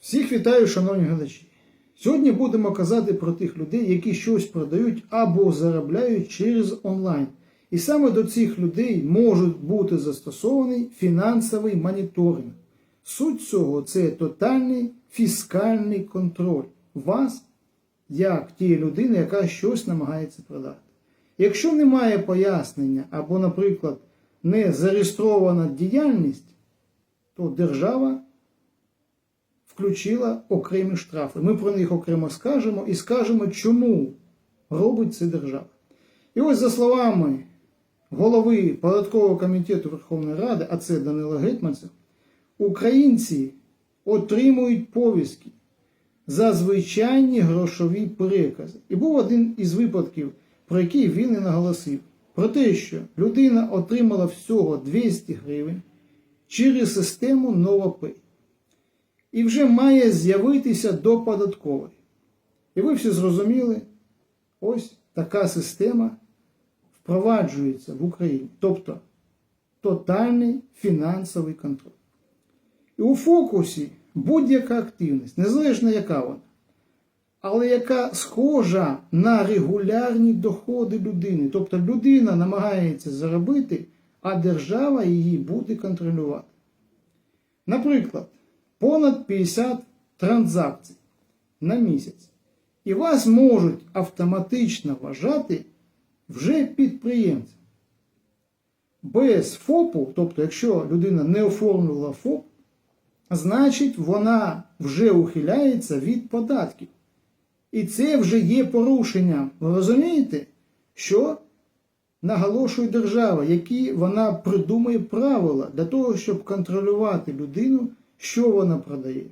Всіх вітаю, шановні глядачі. Сьогодні будемо казати про тих людей, які щось продають або заробляють через онлайн. І саме до цих людей може бути застосований фінансовий моніторинг. Суть цього це тотальний фіскальний контроль вас, як тієї людини, яка щось намагається продати. Якщо немає пояснення або, наприклад, не зареєстрована діяльність, то держава включила окремі штрафи. Ми про них окремо скажемо і скажемо, чому робить це держава. І ось за словами голови податкового комітету Верховної Ради, а це Данила Гетманцев, українці отримують повістки за звичайні грошові перекази. І був один із випадків, про який він і наголосив, про те, що людина отримала всього 200 гривень через систему NovaPay і вже має з'явитися до податкової. І ви всі зрозуміли, ось така система впроваджується в Україні. Тобто тотальний фінансовий контроль. І у фокусі будь-яка активність, незалежно яка вона, але яка схожа на регулярні доходи людини. Тобто людина намагається заробити, а держава її буде контролювати. Наприклад, понад 50 транзакцій на місяць. І вас можуть автоматично вважати вже підприємцем. Без ФОПу, тобто, якщо людина не оформила ФОП, значить вона вже ухиляється від податків. І це вже є порушенням. Ви розумієте, що наголошує держава, які вона придумує правила для того, щоб контролювати людину, що вона продає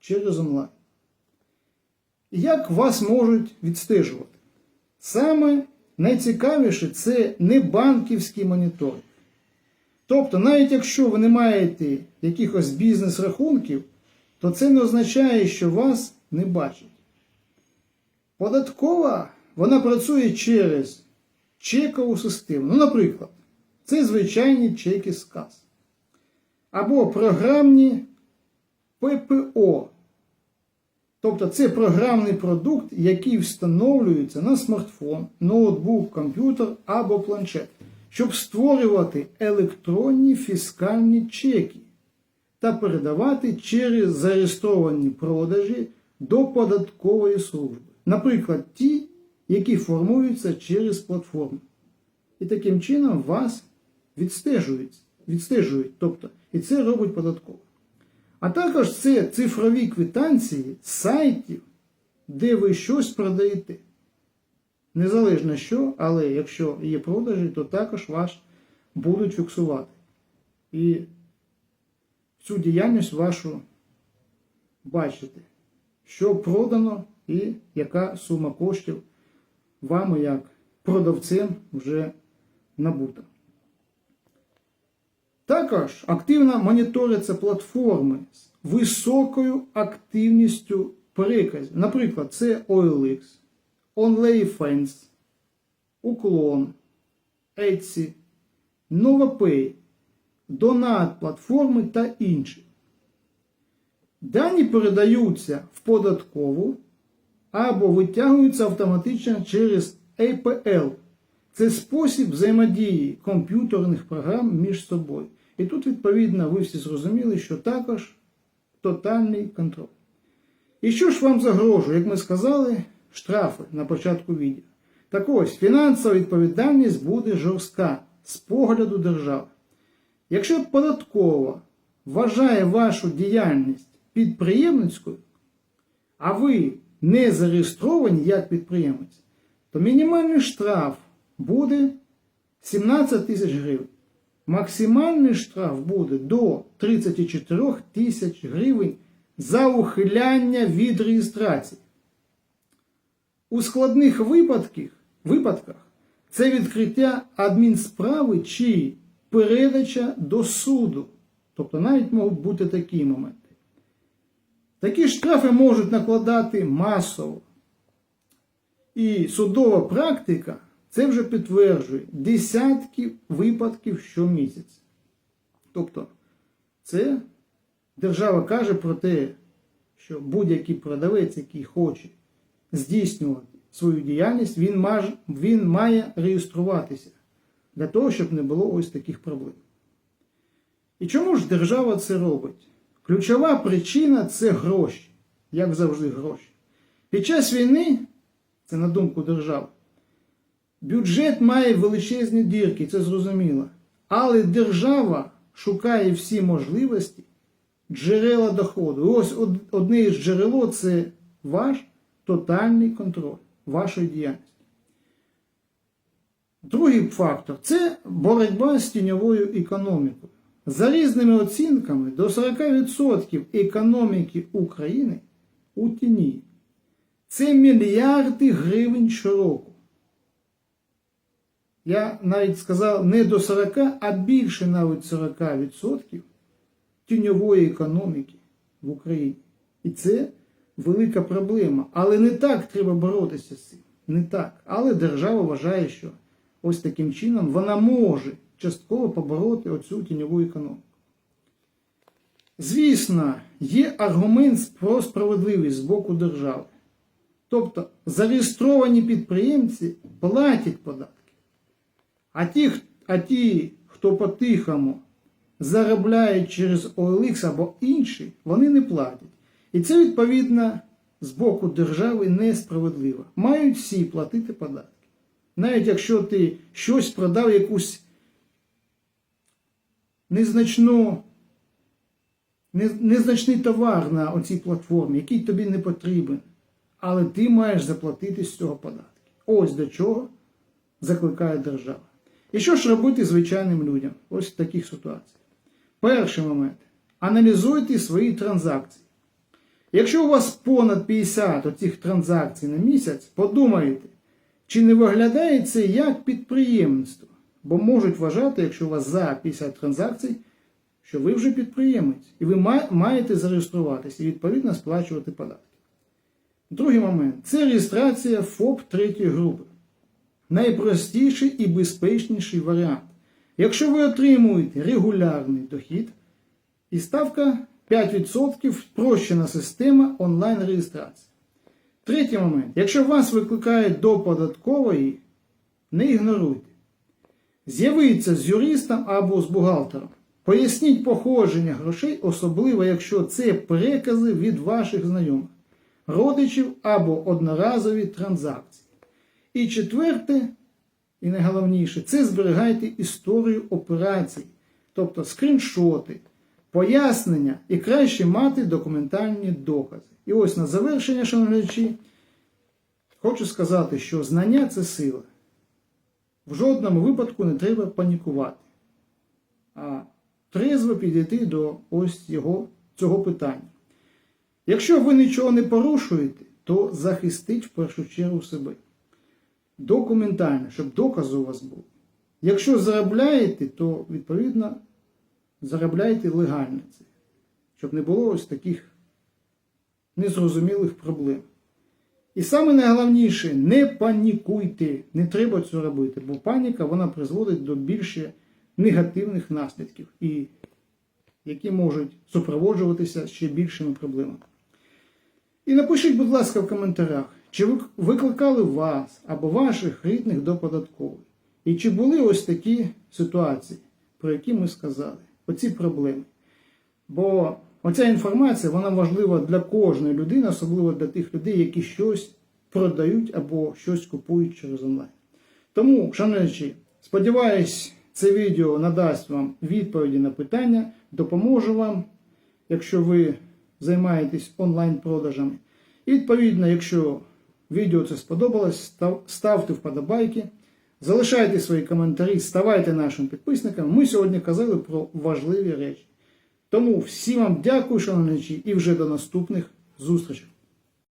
через онлайн. Як вас можуть відстежувати? Саме найцікавіше це не банківський моніторинг. Тобто, навіть якщо ви не маєте якихось бізнес-рахунків, то це не означає, що вас не бачать. Податкова вона працює через чекову систему. Ну, наприклад, це звичайні чеки з кас. Або програмні ППО. Тобто це програмний продукт, який встановлюється на смартфон, ноутбук, комп'ютер або планшет, щоб створювати електронні фіскальні чеки та передавати через зареєстровані продажі до податкової служби. Наприклад, ті, які формуються через платформу. І таким чином вас відстежують. відстежують тобто, і це робить податково. А також це цифрові квитанції сайтів, де ви щось продаєте. Незалежно що, але якщо є продажі, то також вас будуть фіксувати. І цю діяльність вашу бачите, що продано і яка сума коштів вами як продавцем вже набута. Також активно моніторяться платформи з високою активністю переказів. Наприклад, це OLX, OnlyFans, Уклон, Etsy, NovaPay, Donat платформи та інші. Дані передаються в податкову або витягуються автоматично через APL. Це спосіб взаємодії комп'ютерних програм між собою. І тут, відповідно, ви всі зрозуміли, що також тотальний контроль. І що ж вам загрожує, як ми сказали, штрафи на початку відео. Так ось, фінансова відповідальність буде жорстка з погляду держави. Якщо податкова вважає вашу діяльність підприємницькою, а ви не зареєстровані як підприємець, то мінімальний штраф буде 17 тисяч гривень. Максимальний штраф буде до 34 тисяч гривень за ухиляння від реєстрації. У складних випадках, це відкриття адмінсправи чи передача до суду. Тобто навіть можуть бути такі моменти. Такі штрафи можуть накладати масово. І судова практика це вже підтверджує десятки випадків щомісяця. Тобто, це держава каже про те, що будь-який продавець, який хоче здійснювати свою діяльність, він, маж, він має реєструватися для того, щоб не було ось таких проблем. І чому ж держава це робить? Ключова причина це гроші, як завжди, гроші. Під час війни, це на думку держави, бюджет має величезні дірки, це зрозуміло. Але держава шукає всі можливості джерела доходу. Ось одне із джерело це ваш тотальний контроль вашої діяльності. Другий фактор це боротьба з тіньовою економікою. За різними оцінками, до 40% економіки України у тіні. Це мільярди гривень щороку. Я навіть сказав не до 40, а більше навіть 40% тіньової економіки в Україні. І це велика проблема. Але не так треба боротися з цим. Не так. Але держава вважає, що ось таким чином вона може частково побороти оцю тіньову економіку. Звісно, є аргумент про справедливість з боку держави. Тобто зареєстровані підприємці платять податки. А ті, а ті, хто по-тихому заробляють через OLX або інші, вони не платять. І це, відповідно, з боку держави несправедливо. Мають всі платити податки. Навіть якщо ти щось продав, якусь незначну, незначний товар на оцій платформі, який тобі не потрібен, але ти маєш заплатити з цього податки. Ось до чого закликає держава. І що ж робити звичайним людям ось в таких ситуаціях? Перший момент. Аналізуйте свої транзакції. Якщо у вас понад 50 оцих транзакцій на місяць, подумайте, чи не виглядає це як підприємництво? Бо можуть вважати, якщо у вас за 50 транзакцій, що ви вже підприємець, і ви маєте зареєструватися і відповідно сплачувати податки. Другий момент це реєстрація ФОП третьої групи. Найпростіший і безпечніший варіант. Якщо ви отримуєте регулярний дохід, і ставка 5% спрощена система онлайн-реєстрації. Третій момент. Якщо вас викликають до податкової, не ігноруйте. З'явіться з юристом або з бухгалтером. Поясніть походження грошей, особливо якщо це перекази від ваших знайомих, родичів або одноразові транзакції. І четверте, і найголовніше, це зберігайте історію операцій, тобто скріншоти, пояснення і краще мати документальні докази. І ось на завершення, шановні хочу сказати, що знання це сила. В жодному випадку не треба панікувати, а трезво підійти до ось його, цього питання. Якщо ви нічого не порушуєте, то захистіть в першу чергу себе. Документально, щоб докази у вас були. Якщо заробляєте, то відповідно заробляйте легально це, щоб не було ось таких незрозумілих проблем. І саме найголовніше, не панікуйте, не треба цього робити, бо паніка вона призводить до більше негативних наслідків, і які можуть супроводжуватися ще більшими проблемами. І напишіть, будь ласка, в коментарях, чи вик- викликали вас або ваших рідних до податкової. І чи були ось такі ситуації, про які ми сказали, оці проблеми. Бо оця інформація вона важлива для кожної людини, особливо для тих людей, які щось продають або щось купують через онлайн. Тому, шановні, сподіваюсь, це відео надасть вам відповіді на питання, допоможе вам, якщо ви займаєтесь онлайн-продажами. І відповідно, якщо відео це сподобалось, ставте вподобайки, залишайте свої коментарі, ставайте нашим підписником. Ми сьогодні казали про важливі речі. Тому всім вам дякую, шановні, і вже до наступних зустрічей.